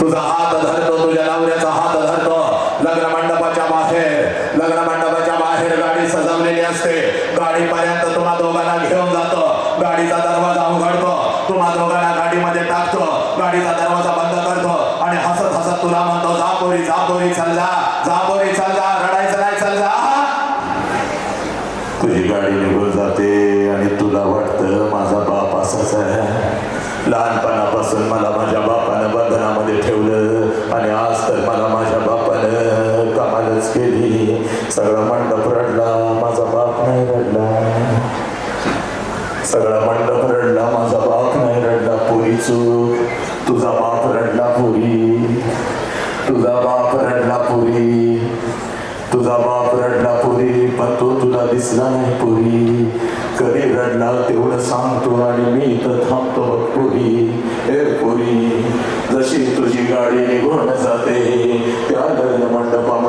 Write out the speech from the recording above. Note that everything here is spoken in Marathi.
तुझा हात धरतो तुझ्या लावण्याचा हात धरतो. लग्न मंडपाच्या बाहेर लग्न मंडपाच्या बाहेर गाडी सजवलेली असते. गाडीपर्यंत तुम्हा दोघांना घेऊन जातो. गाडीचा दरवाजा उघडतो. तुम्हा दोघांना गाडीमध्ये टाकतो. गाडीचा दरवाजा बंद करतो. आणि हसत हसत तुला म्हणतो जापोरी जापोरी चालला जापोरी चालला रडायचं नाही चालला तुझी गाडी निघून जाते आणि तुला वाटतं माझा बाप असाच आहे. लहानपणापासून मला माझ्या बाप आज तर मला माझ्या बापानं कमालच केली. सगळा मंडप रडला माझा बाप नाही रडला. सगळा मंडप रडला माझा बाप नाही रडला. पोरी चूक तुझा बाप रडला पोरी. तुझा बाप रडला पोरी. तुझा बाप रडला पोरी पण तो तुला दिसला नाही पोरी. कधी रडला तेवढं सांगतो आणि मी इथं थांबतो बघ पुरी. ए जशी तुझी गाडी निघून जाते. त्या लग्न मंडपा